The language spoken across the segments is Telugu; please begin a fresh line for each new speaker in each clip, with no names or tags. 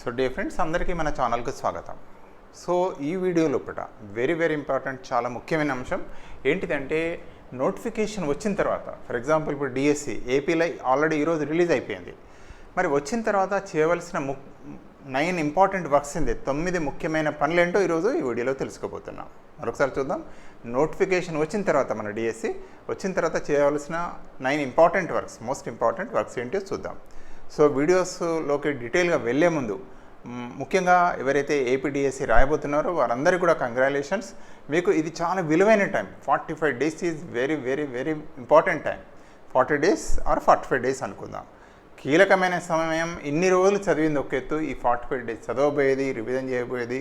సో డే ఫ్రెండ్స్ అందరికీ మన ఛానల్కి స్వాగతం. సో ఈ వీడియో లోపల వెరీ వెరీ ఇంపార్టెంట్ చాలా ముఖ్యమైన అంశం ఏంటిదంటే నోటిఫికేషన్ వచ్చిన తర్వాత ఫర్ ఎగ్జాంపుల్ ఇప్పుడు డిఎస్సి ఏపీలో ఆల్రెడీ ఈరోజు రిలీజ్ అయిపోయింది. మరి వచ్చిన తర్వాత చేయవలసిన ము నైన్ ఇంపార్టెంట్ వర్క్స్ ఏంది? తొమ్మిది ముఖ్యమైన పనులు ఏంటో ఈరోజు ఈ వీడియోలో తెలుసుకోబోతున్నాం. మరొకసారి చూద్దాం. నోటిఫికేషన్ వచ్చిన తర్వాత మన డిఎస్సి వచ్చిన తర్వాత చేయవలసిన nine important works most important works ఏంటో చూద్దాం. సో వీడియోస్లోకి డీటెయిల్గా వెళ్ళే ముందు ముఖ్యంగా ఎవరైతే ఏపీడిఎస్సి రాయబోతున్నారో వారందరికీ కూడా కంగ్రాలేషన్స్ మీకు ఇది చాలా విలువైన time. Forty five days is very very very important time. Forty days or forty five days అనుకుందాం. కీలకమైన సమయం ఇన్ని రోజులు చదివింది ఒక ఎత్తు. ఈ ఫార్టీ ఫైవ్ డేస్ చదవబోయేది రివిజన్ చేయబోయేది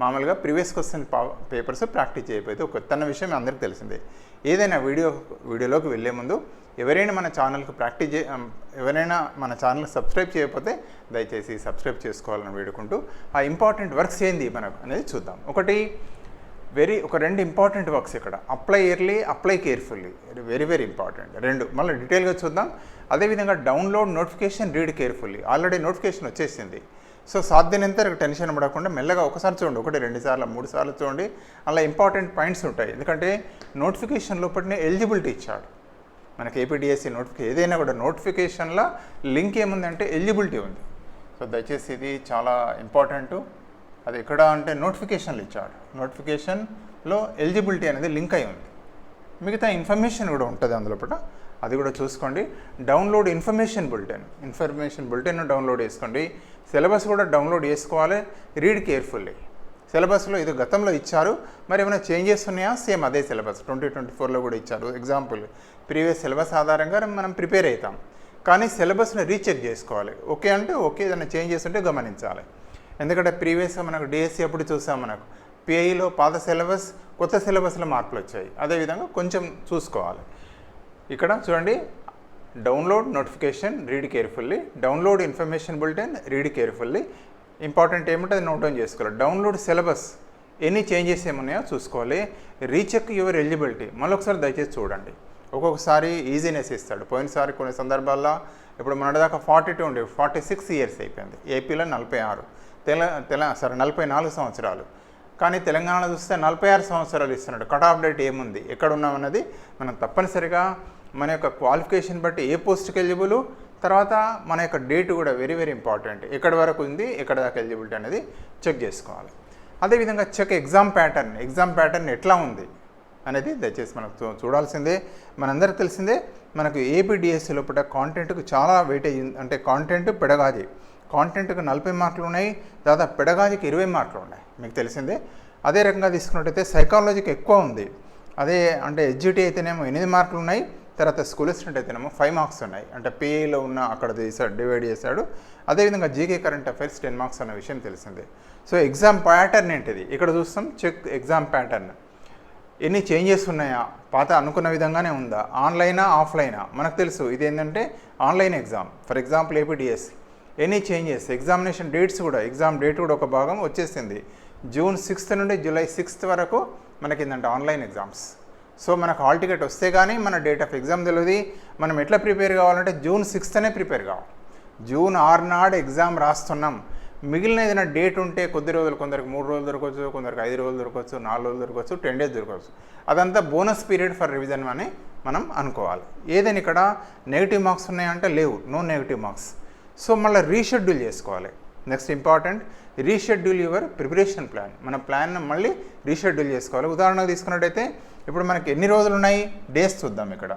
మామూలుగా ప్రీవియస్ క్వశ్చన్ పేపర్స్ ప్రాక్టీస్ చేయబోయేది ఒక తన విషయం అందరికీ తెలిసిందే. ఏదైనా వీడియో వీడియోలోకి వెళ్ళే ముందు ఎవరైనా మన ఛానల్కి ప్రాక్టీస్ చే ఎవరైనా మన ఛానల్ సబ్స్క్రైబ్ చేయకపోతే దయచేసి సబ్స్క్రైబ్ చేసుకోవాలని వేడుకుంటూ ఆ ఇంపార్టెంట్ వర్క్స్ ఏంది మనకు అనేది చూద్దాం. ఒకటి వెరీ ఒక రెండు ఇంపార్టెంట్ వర్క్స్ ఇక్కడ. Apply early apply carefully. Very very important. రెండు మళ్ళీ డీటెయిల్గా చూద్దాం. అదేవిధంగా download notification read carefully. Already notification వచ్చేసింది. సో సాధ్యమైనంత టెన్షన్ పడకుండా మెల్లగా ఒకసారి చూడండి. ఒకటి రెండు సార్లు మూడు సార్లు చూడండి. అలా ఇంపార్టెంట్ పాయింట్స్ ఉంటాయి. ఎందుకంటే నోటిఫికేషన్ లోపలనే ఎలిజిబిలిటీ ఇచ్చాడు. మనకి ఏపీడిఎస్సి నోటిఫికేషన్ ఏదైనా కూడా నోటిఫికేషన్లో లింక్ ఏముందంటే ఎలిజిబిలిటీ ఉంది. సో దయచేసి ఇది చాలా ఇంపార్టెంట్ అది ఎక్కడ అంటే నోటిఫికేషన్లు ఇచ్చాడు. నోటిఫికేషన్లో ఎలిజిబిలిటీ అనేది లింక్ అయి ఉంది. మిగతా ఇన్ఫర్మేషన్ కూడా ఉంటుంది అందులో పూట అది కూడా చూసుకోండి. Download information bulletin information bulletin download చేసుకోండి. సిలబస్ కూడా డౌన్లోడ్ చేసుకోవాలి. రీడ్ కేర్ఫుల్లీ సిలబస్లో ఇది గతంలో ఇచ్చారు. మరి ఏమైనా చేంజెస్ ఉన్నాయా? సేమ్ అదే సిలబస్ ట్వంటీ ట్వంటీ ఫోర్లో కూడా ఇచ్చారు. ఎగ్జాంపుల్ ప్రీవియస్ సిలబస్ ఆధారంగా మనం ప్రిపేర్ అవుతాం. కానీ సిలబస్ని రీచెక్ చేసుకోవాలి. ఓకే అంటే ఓకే ఏదైనా చేంజెస్ ఉంటే గమనించాలి. ఎందుకంటే ప్రీవియస్గా మనకు డిఎస్సి అప్పుడు చూసాం మనకు? పిఐలో పాత సిలబస్ కొత్త సిలబస్లో మార్పులు వచ్చాయి. అదేవిధంగా కొంచెం చూసుకోవాలి. ఇక్కడ చూడండి download notification read carefully. Download information bulletin read carefully. Important ఏమంటే నోట్ డౌన్ చేసుకోవాలి. డౌన్లోడ్ సిలబస్ ఎన్ని చేంజెస్ ఏమున్నాయో చూసుకోవాలి. Recheck your eligibility. మళ్ళీ ఒకసారి దయచేసి చూడండి. ఒక్కొక్కసారి ఈజీనెస్ ఇస్తాడు. పోయినసారి కొన్ని సందర్భాల్లో ఇప్పుడు మొన్నటిదాకా ఫార్టీ టూ ఉండే ఫార్టీ సిక్స్ ఇయర్స్ అయిపోయింది. ఏపీలో నలభై ఆరు. తెల తెల సరే నలభై నాలుగు సంవత్సరాలు. కానీ తెలంగాణలో చూస్తే నలభై ఆరు సంవత్సరాలు ఇస్తున్నాడు. కట్ ఆఫ్ డేట్ ఏముంది? ఎక్కడ ఉన్నామన్నది మనం తప్పనిసరిగా మన యొక్క క్వాలిఫికేషన్ బట్టి ఏ పోస్ట్కి ఎలిజిబుల్ తర్వాత మన యొక్క డేట్ కూడా వెరీ వెరీ ఇంపార్టెంట్ ఎక్కడి వరకు ఉంది ఎక్కడ దాకా ఎలిజిబిలిటీ అనేది చెక్ చేసుకోవాలి. అదేవిధంగా check exam pattern exam pattern ఎట్లా ఉంది? అనేది దయచేసి మనకు చూడాల్సిందే. మనందరికి తెలిసిందే మనకు ఏపీడిఎస్సి లోపల కాంటెంట్కు చాలా వెయిటేజ్ అంటే కాంటెంట్ పెడగాజీ. కాంటెంట్కి నలభై మార్కులు ఉన్నాయి. దాదాపు పెడగాజీకి ఇరవై మార్కులు ఉన్నాయి. మీకు తెలిసిందే. అదే రకంగా తీసుకున్నట్టయితే సైకాలజీకి ఎక్కువ ఉంది. అదే అంటే ఎడ్జిటీ అయితేనేమో ఎనిమిది మార్కులు ఉన్నాయి. తర్వాత స్కూల్ అసిస్టెంట్ అయితేనేమో ఫైవ్ మార్క్స్ ఉన్నాయి. అంటే పిఏలో ఉన్న అక్కడ తీసాడు డివైడ్ చేశాడు. అదేవిధంగా GK current affairs ten marks అన్న విషయం తెలిసిందే. సో ఎగ్జామ్ ప్యాటర్న్ ఏంటిది? ఇక్కడ చూస్తాం. చెక్ ఎగ్జామ్ ప్యాటర్న్ ఎన్ని చేంజెస్ ఉన్నాయా? పాత అనుకున్న విధంగానే ఉందా? ఆన్లైనా ఆఫ్లైనా? మనకు తెలుసు ఇది ఏంటంటే online exam. For example APDS any changes? Examination dates కూడా ఎగ్జామ్ డేట్ కూడా ఒక భాగం వచ్చేసింది. జూన్ సిక్స్త్ నుండి జూలై సిక్స్త్ వరకు మనకి ఏంటంటే ఆన్లైన్ ఎగ్జామ్స్. సో మనకు హాల్ టికెట్ వస్తే కానీ మన డేట్ ఆఫ్ ఎగ్జామ్ తెలియదు మనం ఎట్లా ప్రిపేర్ కావాలంటే జూన్ సిక్స్త్నే ప్రిపేర్ కావాలి. జూన్ ఆరు నాడు ఎగ్జామ్ రాస్తున్నాం. మిగిలిన ఏదైనా డేట్ ఉంటే కొద్ది రోజులు కొందరికి మూడు రోజులు దొరకవచ్చు కొందరికి ఐదు రోజులు దొరకవచ్చు నాలుగు రోజులు దొరకవచ్చు టెన్ డేస్ దొరకవచ్చు. అదంతా బోనస్ పీరియడ్ ఫర్ రివిజన్ అని మనం అనుకోవాలి. ఏదైనా ఇక్కడ నెగిటివ్ మార్క్స్ ఉన్నాయంటే లేవు నో నెగిటివ్ మార్క్స్. సో మళ్ళీ రీషెడ్యూల్ చేసుకోవాలి. Next important reschedule your preparation plan. మన ప్లాన్ మళ్ళీ రీషెడ్యూల్ చేసుకోవాలి. ఉదాహరణకు తీసుకున్నట్టయితే ఇప్పుడు మనకి ఎన్ని రోజులు ఉన్నాయి? డేస్ చూద్దాం ఇక్కడ.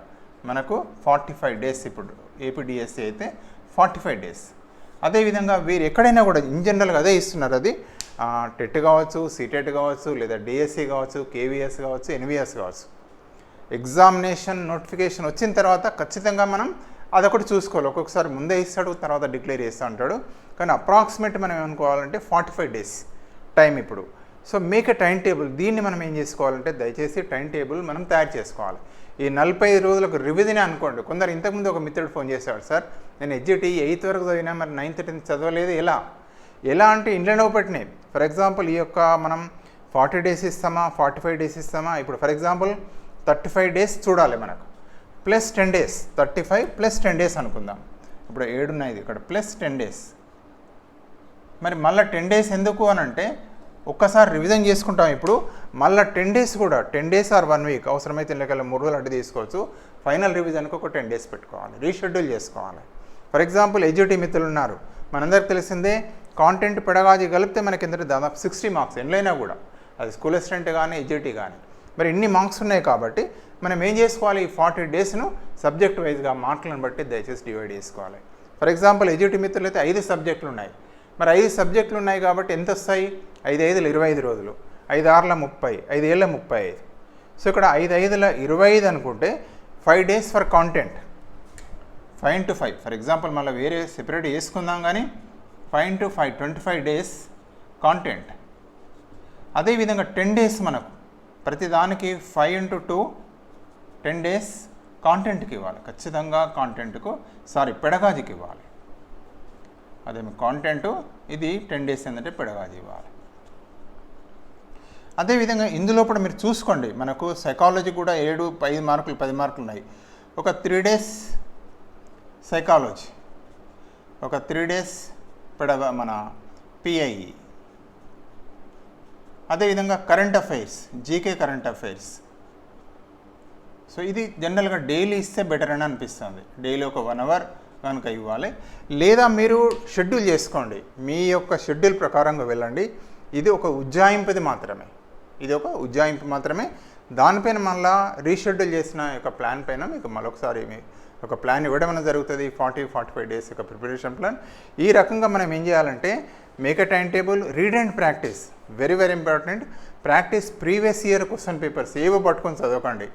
మనకు ఫార్టీ ఫైవ్ డేస్ ఇప్పుడు ఏపీడిఎస్సి అయితే ఫార్టీ ఫైవ్ డేస్. అదేవిధంగా వీరు ఎక్కడైనా కూడా ఇన్ జనరల్గా అదే ఇస్తున్నారు. అది టెట్ కావచ్చు సీటెట్ కావచ్చు లేదా డిఎస్సి కావచ్చు కేవీఎస్ కావచ్చు ఎన్విఎస్ కావచ్చు. ఎగ్జామినేషన్ నోటిఫికేషన్ వచ్చిన తర్వాత ఖచ్చితంగా మనం అదొకటి చూసుకోవాలి. ఒక్కొక్కసారి ముందే ఇస్తాడు తర్వాత డిక్లేర్ చేస్తూ ఉంటాడు. కానీ అప్రాక్సిమేట్ మనం ఏమనుకోవాలంటే ఫార్టీ ఫైవ్ డేస్ టైం ఇప్పుడు. So make a time table. దీన్ని మనం ఏం చేసుకోవాలంటే దయచేసి టైం టేబుల్ మనం తయారు చేసుకోవాలి. ఈ నలభై ఐదు రోజులకు రివిజనే అనుకోండి. కొందరు ఇంతకుముందు ఒక మిత్రుడు ఫోన్ చేసేవాడు సార్ నేను ఎడ్జిటీ ఎయిత్ వరకు చదివినా మరి నైన్త్ టెన్త్ చదవలేదు. ఎలా? ఎలా అంటే ఇంట్లో పెట్టినాయి ఫర్ ఎగ్జాంపుల్ ఈ యొక్క మనం ఫార్టీ డేస్ ఇస్తామా ఫార్టీ ఫైవ్ డేస్ ఇస్తామా? ఇప్పుడు for example thirty five days చూడాలి మనకు. Plus ten days thirty five plus ten days అనుకుందాం. ఇప్పుడు ఏడున్నది ఇక్కడ ప్లస్ టెన్ డేస్. మరి మళ్ళీ టెన్ డేస్ ఎందుకు అని అంటే ఒక్కసారి రివిజన్ చేసుకుంటాం ఇప్పుడు. మళ్ళీ టెన్ డేస్ కూడా ten days or one week అవసరమైతే ఇళ్ళకల్లా మూడు రోజులు అడ్డు తీసుకోవచ్చు. ఫైనల్ రివిజన్కి ఒక టెన్ డేస్ పెట్టుకోవాలి. రీషెడ్యూల్ చేసుకోవాలి. ఫర్ ఎగ్జాంపుల్ ఎడ్యూటీ మిత్రులు ఉన్నారు. మనందరికి తెలిసిందే కాంటెంట్ పెడగాజీ కలిపితే మనకి ఎంత దాదాపు సిక్స్టీ మార్క్స్ ఎన్నైనా కూడా. అది స్కూల్ అసిస్టెంట్ కానీ ఎడ్యూటీ కానీ మరి ఇన్ని మార్క్స్ ఉన్నాయి కాబట్టి మనం ఏం చేసుకోవాలి? ఈ ఫార్టీ డేస్ను సబ్జెక్ట్ వైజ్గా మార్కులను బట్టి దయచేసి డివైడ్ చేసుకోవాలి. ఫర్ ఎగ్జాంపుల్ ఎడ్యూటీ మిత్రులు అయితే ఐదు సబ్జెక్టులు ఉన్నాయి. మరి ఐదు సబ్జెక్టులు ఉన్నాయి కాబట్టి ఎంత వస్తాయి? ఐదు ఐదుల ఇరవై ఐదు రోజులు. ఐదు ఆరుల ముప్పై ఐదు ఏళ్ళ ముప్పై ఐదు. సో ఇక్కడ ఐదు ఐదుల ఇరవై ఐదు అనుకుంటే five days for content. Five into five. For example మళ్ళీ వేరే సెపరేట్ వేసుకుందాం కానీ five into five twenty five days content. అదేవిధంగా టెన్ డేస్ మనకు ప్రతిదానికి five into two ten days కాంటెంట్కి ఇవ్వాలి. ఖచ్చితంగా కాంటెంట్కు సారీ పెడగాజికి ఇవ్వాలి. అదేమి కాంటెంట్ ఇది టెన్ డేస్ ఏంటంటే పెడగాజి ఇవ్వాలి. అదేవిధంగా ఇందులో కూడా మీరు చూసుకోండి. మనకు సైకాలజీ కూడా ఏడు ఐదు మార్కులు పది మార్కులు ఉన్నాయి. ఒక త్రీ డేస్ సైకాలజీ ఒక త్రీ డేస్ పెడవ మన పిఐఈ అదేవిధంగా current affairs GK current affairs so ఇది జనరల్గా డైలీ ఇస్తే బెటర్ అని అనిపిస్తుంది. డైలీ ఒక వన్ అవర్ కనుక ఇవ్వాలి. లేదా మీరు షెడ్యూల్ చేసుకోండి. మీ యొక్క షెడ్యూల్ ప్రకారంగా వెళ్ళండి. ఇది ఒక ఉజ్జాయింపుది మాత్రమే. ఇది ఒక ఉజ్జాయింపు మాత్రమే. దానిపైన మళ్ళా రీషెడ్యూల్ చేసిన యొక్క ప్లాన్ పైన మీకు మరొకసారి ఒక ప్లాన్ ఇవ్వడం అనేది జరుగుతుంది. ఫార్టీ ఫార్టీ ఫైవ్ డేస్ యొక్క ప్రిపరేషన్ ప్లాన్ ఈ రకంగా మనం ఏం చేయాలంటే make a time table read and practice very very important practice previous year question papers ఏవో పట్టుకొని చదవకండి.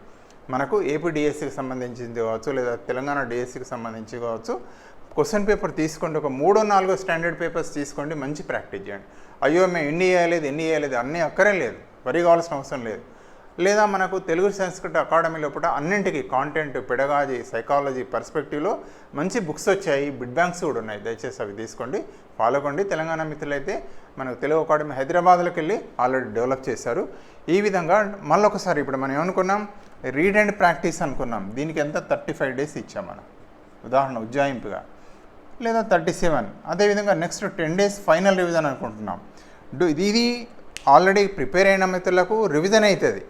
మనకు ఏపీ డిఎస్సికి సంబంధించింది కావచ్చు లేదా తెలంగాణ డిఎస్సికి సంబంధించి కావచ్చు క్వశ్చన్ పేపర్ తీసుకోండి. ఒక మూడో నాలుగో స్టాండర్డ్ పేపర్స్ తీసుకోండి. మంచి ప్రాక్టీస్ చేయండి. అయ్యో మేము ఎన్ని వేయలేదు ఎన్ని వేయలేదు అన్నీ అక్కరే లేదు. వరి కావాల్సిన అవసరం లేదు. లేదా మనకు తెలుగు సంస్కృత అకాడమీ లోపల అన్నింటికి కాంటెంట్ పెడగాజీ సైకాలజీ పర్స్పెక్టివ్లో మంచి బుక్స్ వచ్చాయి. బిడ్ బ్యాంక్స్ కూడా ఉన్నాయి. దయచేసి అవి తీసుకోండి. ఫాలో కండి. తెలంగాణ మిత్రులైతే మనకు తెలుగు అకాడమీ హైదరాబాద్లోకి వెళ్ళి ఆల్రెడీ డెవలప్ చేశారు. ఈ విధంగా మళ్ళొకసారి ఇప్పుడు మనం ఏమనుకున్నాం? రీడ్ అండ్ ప్రాక్టీస్ అనుకున్నాం. దీనికి ఎంత? థర్టీ ఫైవ్ డేస్ ఇచ్చాం మనం. ఉదాహరణ ఉజ్జాయింపుగా. లేదా థర్టీ సెవెన్ అదేవిధంగా next ten days final revision అనుకుంటున్నాం. ఇది ఇది ఆల్రెడీ ప్రిపేర్ అయిన మిత్రులకు రివిజన్ అవుతుంది.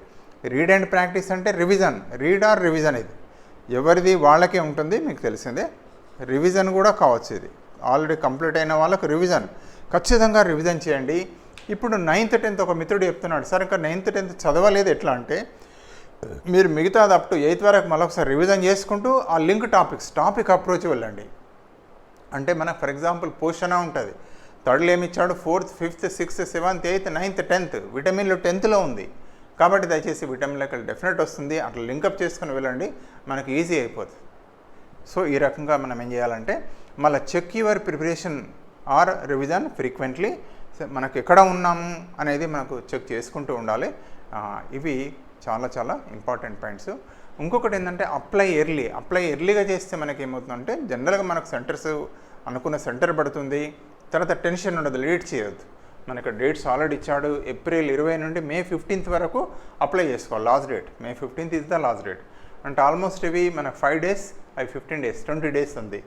రీడ్ అండ్ ప్రాక్టీస్ అంటే రివిజన్ రీడ్ ఆర్ రివిజన్ ఇది. ఎవరిది వాళ్ళకే ఉంటుంది మీకు తెలిసిందే. రివిజన్ కూడా కావచ్చు ఇది. ఆల్రెడీ కంప్లీట్ అయిన వాళ్ళకు రివిజన్. ఖచ్చితంగా రివిజన్ చేయండి. ఇప్పుడు నైన్త్ టెన్త్ ఒక మిత్రుడు చెప్తున్నాడు సార్ ఇంకా నైన్త్ టెన్త్ చదవలేదు ఎట్లా అంటే మీరు మిగతాది అప్ టు ఎయిత్ వరకు మళ్ళీ ఒకసారి రివిజన్ చేసుకుంటూ ఆ లింక్ టాపిక్స్ టాపిక్ అప్రోచ్ వెళ్ళండి. అంటే మనకు ఫర్ ఎగ్జాంపుల్ పోషణ ఉంటుంది. థర్డ్లో ఏమి ఇచ్చాడు? Fourth fifth sixth seventh eighth ninth tenth. విటమిన్లు టెన్త్లో ఉంది. కాబట్టి దయచేసి విటమిన్లకు డెఫినెట్ వస్తుంది. అట్లా లింకప్ చేసుకుని వెళ్ళండి. మనకి ఈజీ అయిపోతుంది. సో ఈ రకంగా మనం ఏం చేయాలంటే మళ్ళీ check your preparation or revision frequently. మనకు ఎక్కడ ఉన్నాము అనేది మనకు చెక్ చేసుకుంటూ ఉండాలి. ఇవి చాలా చాలా ఇంపార్టెంట్ పాయింట్స్. ఇంకొకటి ఏంటంటే అప్లై ఎర్లీ. అప్లై ఎర్లీగా చేస్తే మనకి ఏమవుతుందంటే జనరల్గా మనకు సెంటర్స్ అనుకున్న సెంటర్ పడుతుంది. తర్వాత టెన్షన్ ఉండదు లేట్ చేయొద్దు. మనకి డేట్స్ ఆల్రెడీ ఇచ్చాడు ఏప్రిల్ ఇరవై నుండి మే ఫిఫ్టీన్త్ వరకు అప్లై చేసుకోవాలి last date May fifteenth is the last date అంటే ఆల్మోస్ట్ ఇవి మనకు ఫైవ్ డేస్ అవి ఫిఫ్టీన్ డేస్ ట్వంటీ డేస్ ఉంది.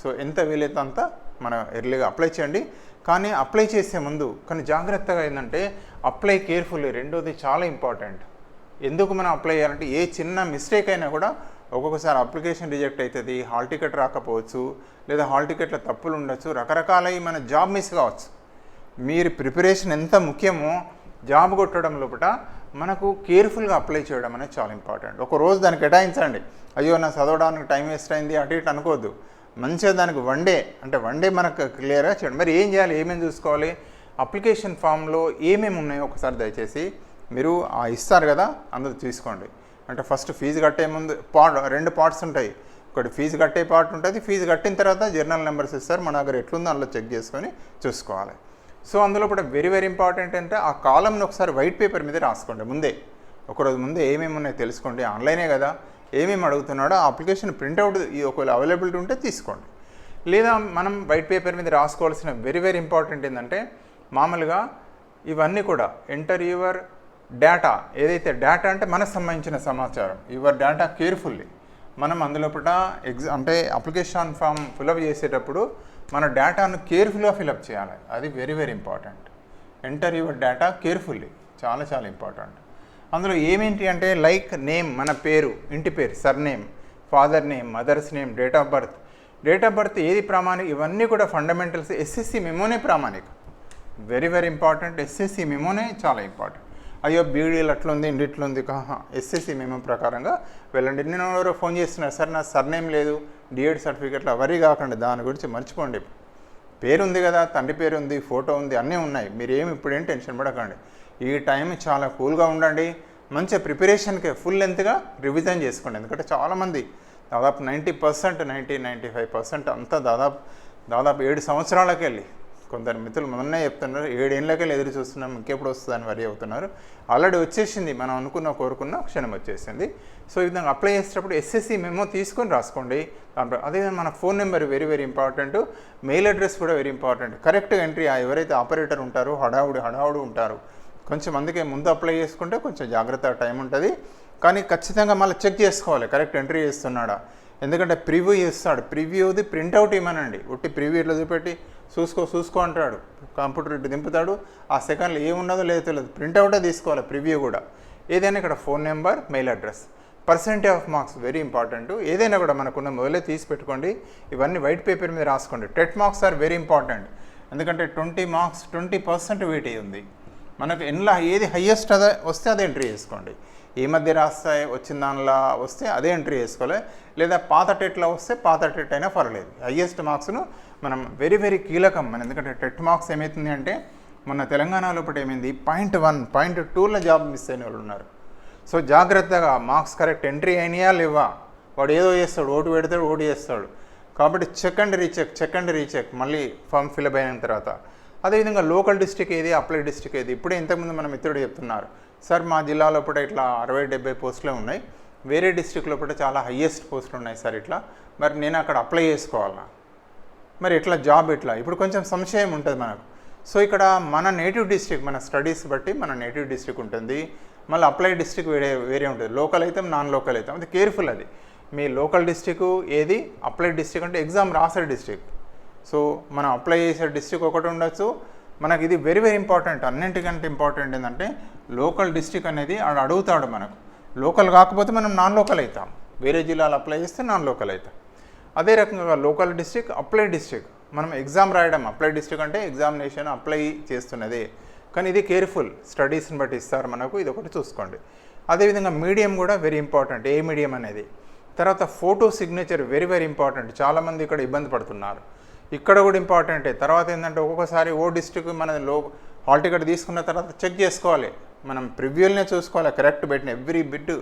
సో ఎంత వీలైతే అంత మనం ఎర్లీగా అప్లై చేయండి. కానీ అప్లై చేసే ముందు కానీ జాగ్రత్తగా ఏంటంటే అప్లై కేర్ఫుల్లీ రెండోది చాలా ఇంపార్టెంట్ ఎందుకు మనం అప్లై చేయాలంటే ఏ చిన్న మిస్టేక్ అయినా కూడా ఒక్కొక్కసారి అప్లికేషన్ రిజెక్ట్ అవుతుంది హాల్ టికెట్ రాకపోవచ్చు లేదా హాల్ టికెట్లో తప్పులు ఉండొచ్చు రకరకాలవి మన జాబ్ మిస్ కావచ్చు. మీరు ప్రిపరేషన్ ఎంత ముఖ్యమో జాబ్ కొట్టడం లోపల మనకు కేర్ఫుల్గా అప్లై చేయడం అనేది చాలా ఇంపార్టెంట్. ఒక రోజు దానికి కేటాయించండి. అయ్యో నా చదవడానికి టైం వేస్ట్ అయింది అటు ఇటు అనుకోవద్దు. మంచిగా దానికి వన్ డే అంటే వన్ డే మనకు క్లియర్గా చేయండి. మరి ఏం చేయాలి ఏమేమి చూసుకోవాలి అప్లికేషన్ ఫామ్లో ఏమేమి ఉన్నాయో ఒకసారి దయచేసి మీరు ఆ ఇస్తారు కదా అందరూ తీసుకోండి. అంటే ఫస్ట్ ఫీజు కట్టే ముందు పార్ట్ రెండు పార్ట్స్ ఉంటాయి. ఒకటి ఫీజు కట్టే పార్ట్ ఉంటుంది ఫీజు కట్టిన తర్వాత జర్నల్ నెంబర్స్ ఇస్తారు మన దగ్గర ఎట్లుందో అందులో చెక్ చేసుకొని చూసుకోవాలి. సో అందులో కూడా వెరీ వెరీ ఇంపార్టెంట్ అంటే ఆ కాలంను ఒకసారి వైట్ పేపర్ మీద రాసుకోండి ముందే. ఒకరోజు ముందే ఏమేమి ఉన్నాయో తెలుసుకోండి ఆన్లైనే కదా. ఏమేమి అడుగుతున్నాడో ఆ అప్లికేషన్ ప్రింట్అవుట్ ఒకవేళ అవైలబిలిటీ ఉంటే తీసుకోండి. లేదా మనం వైట్ పేపర్ మీద రాసుకోవాల్సిన వెరీ వెరీ ఇంపార్టెంట్ ఏంటంటే మామూలుగా ఇవన్నీ కూడా ఎంటర్ యువర్ డేటా ఏదైతే డేటా అంటే మనకు సంబంధించిన సమాచారం. యువర్ డేటా కేర్ఫుల్లీ మనం అందులోపట ఎగ్జా అంటే అప్లికేషన్ ఫామ్ ఫిలప్ చేసేటప్పుడు మన డేటాను కేర్ఫుల్గా ఫిలప్ చేయాలి. అది very very important enter your data carefully చాలా చాలా ఇంపార్టెంట్ అందులో ఏమేంటి అంటే లైక్ నేమ్ మన పేరు ఇంటి పేరు surname father name mother's name date of birth date of birth ఏది ప్రామాణిక? ఇవన్నీ కూడా ఫండమెంటల్స్ ఎస్ఎస్సి మెమోనే ప్రామాణిక. వెరీ వెరీ ఇంపార్టెంట్ ఎస్ఎస్సి మెమోనే చాలా ఇంపార్టెంట్ అయ్యో బీడీలు అట్లుంది ఇండి ఇట్లుంది ఎస్ఎస్సి మేము ప్రకారంగా వెళ్ళండి. నేను ఎవరో ఫోన్ చేస్తున్నారు సార్ నా సర్నేమ్ లేదు డిఎడ్ సర్టిఫికెట్లు అవరీ కాకండి దాని గురించి మర్చిపోండి. పేరు ఉంది కదా తండ్రి పేరు ఉంది ఫోటో ఉంది అన్నీ ఉన్నాయి. మీరేమి ఇప్పుడేం టెన్షన్ పడకండి. ఈ టైం చాలా కూల్గా ఉండండి. మంచి ప్రిపరేషన్కి ఫుల్ లెంత్గా రివిజన్ చేసుకోండి. ఎందుకంటే చాలామంది దాదాపు ninety percent ninety ninety five percent అంతా దాదాపు దాదాపు ఏడు సంవత్సరాలకి వెళ్ళి కొందరు మిత్రులు మొన్నే చెప్తున్నారు ఏడేళ్ళకే ఎదురు చూస్తున్నాం ఇంకెప్పుడు వస్తుందని వరి అవుతున్నారు. ఆల్రెడీ వచ్చేసింది మనం అనుకున్న కోరుకున్న క్షణం వచ్చేసింది. సో ఈ విధంగా అప్లై చేసేటప్పుడు ఎస్ఎస్సి మెమో తీసుకొని రాసుకోండి. దాంట్లో అదేవిధంగా మన phone number very very important mail address కూడా వెరీ ఇంపార్టెంట్ కరెక్ట్ ఎంట్రీ ఎవరైతే ఆపరేటర్ ఉంటారో హడావుడి హడావుడు ఉంటారు. కొంచెం అందుకే ముందు అప్లై చేసుకుంటే కొంచెం జాగ్రత్త టైం ఉంటుంది. కానీ ఖచ్చితంగా మళ్ళీ చెక్ చేసుకోవాలి కరెక్ట్ ఎంట్రీ చేస్తున్నాడా? ఎందుకంటే ప్రివ్యూ చేస్తాడు. ప్రివ్యూది ప్రింట్అవుట్ ఇవ్వనండి ఉట్టి ప్రివ్యూ ఇట్లా చూపెట్టి? చూసుకో చూసుకో అంటాడు. కంప్యూటర్ ఇటు దింపుతాడు. ఆ సెకండ్లో ఏమున్నదో లేదో తెలియదు. ప్రింట్అవుటే తీసుకోవాలి ప్రివ్యూ కూడా. ఏదైనా ఇక్కడ phone number mail address. Percentage of marks very important. ఏదైనా కూడా మనకున్న మొదలే తీసి పెట్టుకోండి. ఇవన్నీ వైట్ పేపర్ మీద రాసుకోండి. TET marks are very important. ఎందుకంటే twenty marks twenty percent weight ఉంది. మనకు ఎన్లా ఏది హయ్యెస్ట్ అదే వస్తే అది ఎంట్రీ చేసుకోండి. ఈ మధ్య రాస్తాయి వచ్చిన దానిలో వస్తే అదే ఎంట్రీ చేసుకోవాలి. లేదా పాత టెట్లో వస్తే పాత టెట్ అయినా పర్లేదు హయ్యెస్ట్ మార్క్స్ను మనం వెరీ వెరీ కీలకం. మనం ఎందుకంటే టెట్ మార్క్స్ ఏమవుతుంది అంటే మొన్న తెలంగాణలో ఒకటి ఏమైంది? పాయింట్ వన్ పాయింట్ టూలో జాబ్ మిస్ అయిన వాళ్ళు ఉన్నారు. సో జాగ్రత్తగా మార్క్స్ కరెక్ట్ ఎంట్రీ అయినాయా లేవా? వాడు ఏదో చేస్తాడు ఓటు పెడతాడు ఓటు చేస్తాడు. కాబట్టి check and recheck check and recheck మళ్ళీ ఫామ్ ఫిల్అప్ అయిన తర్వాత. అదేవిధంగా లోకల్ డిస్టిక్ ఏది అప్లై డిస్టిక్ ఏది? ఇప్పుడే ఇంతకుముందు మన మిత్రుడు చెప్తున్నారు. సార్ మా జిల్లాలో పూట ఇట్లా అరవై డెబ్బై పోస్టులే ఉన్నాయి. వేరే డిస్టిక్లో పూట చాలా హయ్యెస్ట్ పోస్టులు ఉన్నాయి సార్ ఇట్లా. మరి నేను అక్కడ అప్లై చేసుకోవాలా? మరి ఇట్లా జాబ్ ఇట్లా ఇప్పుడు కొంచెం సంశయం ఉంటుంది మనకు. సో ఇక్కడ మన నేటివ్ డిస్ట్రిక్ట్ మన స్టడీస్ బట్టి మన నేటివ్ డిస్ట్రిక్ట్ ఉంటుంది. మళ్ళీ అప్లై డిస్ట్రిక్ట్ వేరే వేరే ఉంటుంది. లోకల్ అయితే నాన్ లోకల్ అయితే. అది కేర్ఫుల్ అది. మీ లోకల్ డిస్ట్రిక్ట్ ఏది? అప్లై డిస్ట్రిక్ట్ అంటే ఎగ్జామ్ రాసే డిస్ట్రిక్ట్. సో మనం అప్లై చేసే డిస్ట్రిక్ట్ ఒకటి ఉండొచ్చు. మనకి ఇది వెరీ వెరీ ఇంపార్టెంట్. అన్నింటికంటే ఇంపార్టెంట్ ఏంటంటే లోకల్ డిస్ట్రిక్ట్ అనేది ఆడు అడుగుతాడు మనకు. లోకల్ కాకపోతే మనం నాన్ లోకల్ అవుతాం. వేరే జిల్లాలో అప్లై చేస్తే నాన్ లోకల్ అవుతాం. అదే రకంగా లోకల్ డిస్ట్రిక్ట్ అప్లై డిస్ట్రిక్ట్. మనం ఎగ్జామ్ రాయడం అప్లై డిస్ట్రిక్ట్ అంటే ఎగ్జామినేషన్ అప్లై చేస్తున్నదే. కానీ ఇది కేర్ఫుల్. స్టడీస్ని బట్టి ఇస్తారు మనకు. ఇది ఒకటి చూసుకోండి. అదేవిధంగా మీడియం కూడా వెరీ ఇంపార్టెంట్ ఏ మీడియం అనేది. తర్వాత photo signature very very important చాలామంది ఇక్కడ ఇబ్బంది పడుతున్నారు. ఇక్కడ కూడా ఇంపార్టెంటే తర్వాత ఏంటంటే ఒక్కొక్కసారి ఓ డిస్ట్రిక్ట్ మన లో హాల్ టికెట్ తీసుకున్న తర్వాత చెక్ చేసుకోవాలి. మనం ప్రివ్యూల్నే చూసుకోవాలి కరెక్ట్ పెట్టిన ఎవ్రీ బిడ్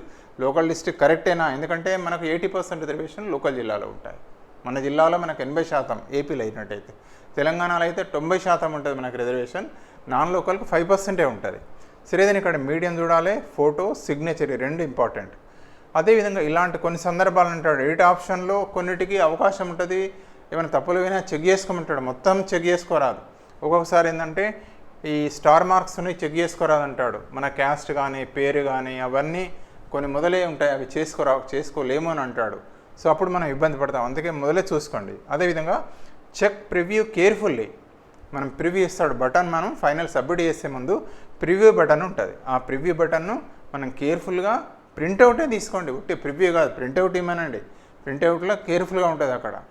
లోకల్ డిస్ట్రిక్ట్ కరెక్టేనా ఎందుకంటే మనకు ఎయిటీ పర్సెంట్ రిజర్వేషన్ లోకల్ జిల్లాలో ఉంటాయి. మన జిల్లాలో మనకు ఎనభై శాతం ఏపీలో అయినట్టయితే. తెలంగాణలో అయితే తొంభై శాతం ఉంటుంది మనకు రిజర్వేషన్ నాన్ లోకల్కి ఫైవ్ పర్సెంటే ఉంటుంది. సరేదని ఇక్కడ మీడియం చూడాలి. ఫోటో సిగ్నేచర్ రెండు ఇంపార్టెంట్ అదేవిధంగా ఇలాంటి కొన్ని సందర్భాలు ఉంటాడు ఎయిట్ ఆప్షన్లో కొన్నిటికి అవకాశం ఉంటుంది. ఏమైనా తప్పులు అయినా చెక్ చేసుకోమంటాడు. మొత్తం చెక్ చేసుకోరాదు. ఒక్కొక్కసారి ఏంటంటే ఈ స్టార్ మార్క్స్ని చెక్ చేసుకోరాదంటాడు. మన క్యాస్ట్ కానీ పేరు కానీ అవన్నీ కొన్ని మొదలే ఉంటాయి అవి చేసుకోరా చేసుకోలేము అని అంటాడు. సో అప్పుడు మనం ఇబ్బంది పడతాం. అందుకే మొదలే చూసుకోండి. అదేవిధంగా చెక్ ప్రివ్యూ కేర్ఫుల్లీ. మనం ప్రివ్యూ ఇస్తాడు బటన్ మనం ఫైనల్ సబ్మిట్ చేసే ముందు ప్రివ్యూ బటన్ ఉంటుంది. ఆ ప్రివ్యూ బటన్ను మనం కేర్ఫుల్గా ప్రింట్అవుటే తీసుకోండి. ఉట్టి ప్రివ్యూ కాదు ప్రింట్అవుట్ ఇవ్వనండి ప్రింట్అవుట్లో కేర్ఫుల్గా ఉంటుంది అక్కడ.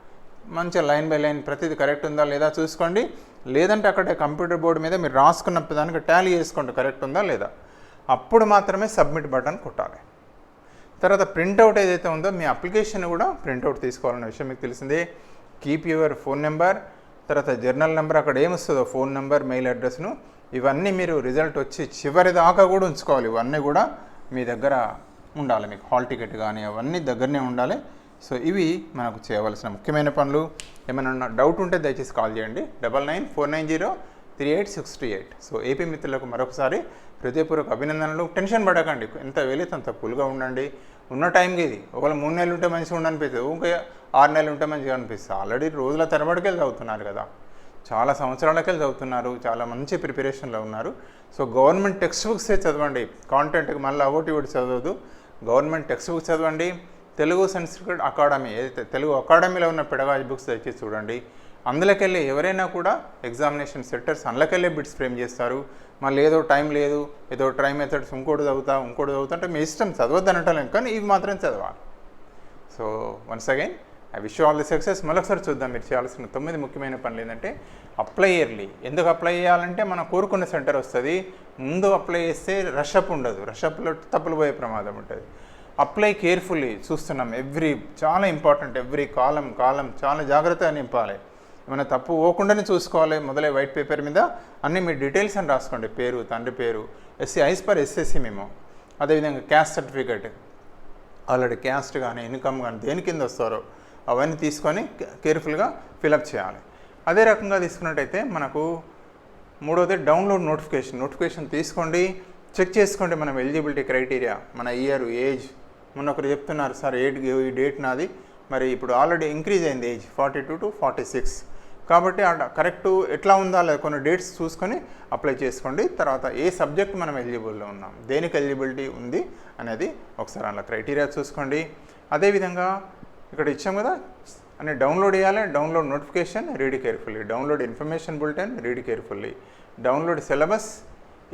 మంచిగా లైన్ బై లైన్ ప్రతిదీ కరెక్ట్ ఉందా లేదా చూసుకోండి. లేదంటే అక్కడ కంప్యూటర్ బోర్డు మీద మీరు రాసుకున్న దానికి టాలీ చేసుకోండి కరెక్ట్ ఉందా లేదా? అప్పుడు మాత్రమే సబ్మిట్ బటన్ కొట్టాలి. తర్వాత ప్రింట్అవుట్ ఏదైతే ఉందో మీ అప్లికేషన్ కూడా ప్రింట్అవుట్ తీసుకోవాలన్న విషయం మీకు తెలిసిందే. కీప్ యువర్ ఫోన్ నెంబర్ తర్వాత జర్నల్ నెంబర్ అక్కడ ఏమొస్తుందో ఫోన్ నెంబర్ మెయిల్ అడ్రస్ను ఇవన్నీ మీరు రిజల్ట్ వచ్చి చివరి దాకా కూడా ఉంచుకోవాలి. ఇవన్నీ కూడా మీ దగ్గర ఉండాలి మీకు. హాల్ టికెట్ కానీ అవన్నీ దగ్గరనే ఉండాలి. సో ఇవి మనకు చేయవలసిన ముఖ్యమైన పనులు. ఏమైనా డౌట్ ఉంటే దయచేసి కాల్ చేయండి. Double nine four nine zero three eight six two eight so AP మిత్రులకు మరొకసారి హృదయపూర్వక అభినందనలు. టెన్షన్ పడకండి. ఎంత వెళితే అంత కూల్గా ఉండండి. ఉన్న టైంకి ఇది. ఒకవేళ మూడు నెలలు ఉంటే మంచిగా ఉండనిపిస్తుంది ఇంకా ఆరు నెలలు ఉంటే మంచిగా అనిపిస్తుంది. ఆల్రెడీ రోజుల తరబడికెళ్ళి చదువుతున్నారు కదా. చాలా సంవత్సరాలకే చదువుతున్నారు. చాలా మంచి ప్రిపరేషన్లో ఉన్నారు. సో గవర్నమెంట్ టెక్స్ట్ బుక్సే చదవండి. కాంటెంట్కి మళ్ళీ ఒకటి ఒకటి చదవద్దు. గవర్నమెంట్ టెక్స్ట్ బుక్స్ చదవండి. తెలుగు సంస్కృత్ అకాడమీ ఏదైతే తెలుగు అకాడమీలో ఉన్న పిడగాజ్ బుక్స్ దయచేసి చూడండి. అందులోకెళ్ళి ఎవరైనా కూడా ఎగ్జామినేషన్ సెట్టర్స్ అందులోకెళ్ళే బిట్స్ ఫ్రేమ్ చేస్తారు. మళ్ళీ ఏదో టైం లేదు ఏదో ట్రై మెథడ్స్ ఇంకోటి చదువుతా ఇంకోటి చదువుతా అంటే మీ ఇష్టం చదవద్దు అనటం కానీ ఇవి మాత్రం చదవాలి. So once again I wish all the success మరొకసారి చూద్దాం మీరు చేయాల్సిన తొమ్మిది ముఖ్యమైన పనులు ఏంటంటే అప్లై ఇయర్లీ ఎందుకు అప్లై చేయాలంటే మనం కోరుకున్న సెంటర్ వస్తుంది. ముందు అప్లై చేస్తే రషప్ ఉండదు. రషప్లో తప్పులు పోయే ప్రమాదం ఉంటుంది. అప్లై కేర్ఫుల్లీ చూస్తున్నాం. ఎవ్రీ చాలా ఇంపార్టెంట్ ఎవ్రీ కాలం కాలం చాలా జాగ్రత్తగా నింపాలి. ఏమైనా తప్పు పోకుండానే చూసుకోవాలి. మొదలై వైట్ పేపర్ మీద అన్ని మీ డీటెయిల్స్ అని రాసుకోండి. పేరు తండ్రి పేరు ఎస్సీ ఐస్ పర్ ఎస్ఎస్సి మేము అదేవిధంగా క్యాస్ట్ సర్టిఫికేట్ ఆల్రెడీ క్యాస్ట్ కానీ ఇన్కమ్ కానీ దేని కింద వస్తారో అవన్నీ తీసుకొని కేర్ఫుల్గా ఫిలప్ చేయాలి. అదే రకంగా తీసుకున్నట్టయితే మనకు మూడోది డౌన్లోడ్ నోటిఫికేషన్ నోటిఫికేషన్ తీసుకోండి. చెక్ చేసుకోండి. మనం ఎలిజిబిలిటీ క్రైటీరియా మన ఇయర్ ఏజ్ మొన్న ఒకరు చెప్తున్నారు సార్ ఏట్ ఈ డేట్ నాది మరి ఇప్పుడు ఆల్రెడీ ఇంక్రీజ్ అయింది age forty two to forty six కాబట్టి అట్లా కరెక్ట్ ఎట్లా ఉందా లేదా కొన్ని డేట్స్ చూసుకొని అప్లై చేసుకోండి. తర్వాత ఏ సబ్జెక్ట్ మనం ఎలిజిబుల్లో ఉన్నాం దేనికి ఎలిజిబిలిటీ ఉంది అనేది ఒకసారి అలా క్రైటీరియా చూసుకోండి. అదేవిధంగా ఇక్కడ ఇచ్చాం కదా అని డౌన్లోడ్ చేయాలి download notification read carefully. Download information bulletin read carefully. Download syllabus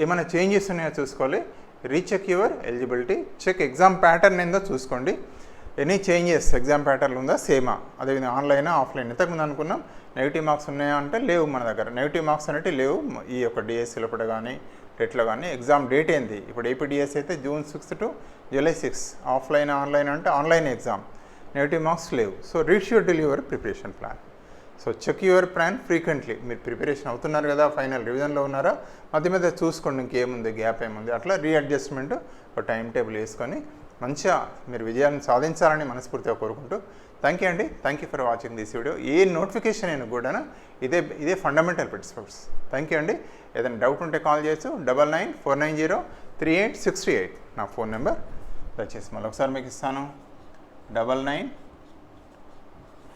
ఏమైనా చేంజెస్ ఉన్నాయో చూసుకోవాలి. Recheck your eligibility check exam pattern ఏందో చూసుకోండి. ఎనీ చేంజెస్ ఎగ్జామ్ ప్యాటర్న్ ఉందా? సేమా అదేవిధంగా ఆన్లైన్ ఆఫ్లైన్ ఇంతకుముందు అనుకున్నాం నెగిటివ్ మార్క్స్ ఉన్నాయా అంటే లేవు మన దగ్గర. నెగిటివ్ మార్క్స్ అనేవి లేవు. ఈ యొక్క డిఎస్సీ లోపల కానీ టెట్లో కానీ. ఎగ్జామ్ డేట్ ఏంది? ఇప్పుడు ఏపీడిఎస్ అయితే June sixth to July six offline online అంటే ఆన్లైన్ ఎగ్జామ్ నెగిటివ్ మార్క్స్ లేవు. So reschedule your preparation plan so check your plan frequently మీరు ప్రిపరేషన్ అవుతున్నారు కదా ఫైనల్ రివిజన్లో ఉన్నారా? మధ్య మధ్య చూసుకోండి ఇంకేముంది గ్యాప్ ఏముంది. అట్లా రీఅడ్జస్ట్మెంట్ ఒక టైం టేబుల్ వేసుకొని మంచిగా మీరు విజయాన్ని సాధించాలని మనస్ఫూర్తిగా కోరుకుంటూ థ్యాంక్ యూ అండి. Thank you for watching this video A notification అయినా కూడా ఇదే ఇదే ఫండమెంటల్ ప్రిన్సిపల్స్ థ్యాంక్ యూ అండి. ఏదైనా డౌట్ ఉంటే కాల్ చేయొచ్చు. Double nine four nine zero three eight six three eight నా ఫోన్ నెంబర్ దయచేసి మళ్ళీ ఒకసారి మీకు ఇస్తాను. Double nine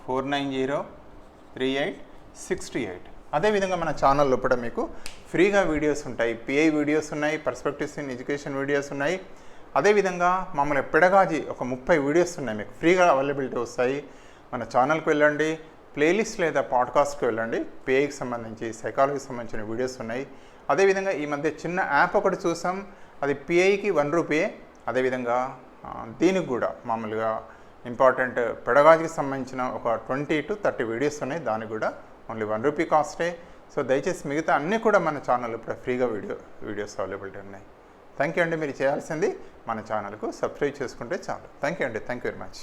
four nine zero three eight sixty eight. అదేవిధంగా మన ఛానల్ లోపల మీకు ఫ్రీగా వీడియోస్ ఉంటాయి. పిఐ వీడియోస్ ఉన్నాయి పర్స్పెక్టివ్స్ ఇన్ ఎడ్యుకేషన్ వీడియోస్ ఉన్నాయి. అదేవిధంగా మామూలు పెడగాజి ఒక ముప్పై వీడియోస్ ఉన్నాయి. మీకు ఫ్రీగా అవైలబిలిటీ వస్తాయి. మన ఛానల్కి వెళ్ళండి. ప్లేలిస్ట్ లేదా పాడ్కాస్ట్కి వెళ్ళండి. పిఐకి సంబంధించి సైకాలజీకి సంబంధించిన వీడియోస్ ఉన్నాయి. అదేవిధంగా ఈ మధ్య చిన్న యాప్ ఒకటి చూసాం. అది పిఐకి వన్ రూపీ అదేవిధంగా దీనికి కూడా మామూలుగా ఇంపార్టెంట్ పెడగాజీకి సంబంధించిన ఒక ట్వంటీ టు థర్టీ వీడియోస్ ఉన్నాయి. దానికి కూడా ఓన్లీ వన్ రూపీ కాస్టే సో దయచేసి మిగతా అన్నీ కూడా మన ఛానల్ ఇప్పుడు ఫ్రీగా వీడియో వీడియోస్ అవైలబిలిటీ ఉన్నాయి. థ్యాంక్ యూ అండి. మీరు చేయాల్సింది మన ఛానల్కు సబ్స్క్రైబ్ చేసుకుంటే చాలు. థ్యాంక్ యూ అండి. Thank you very much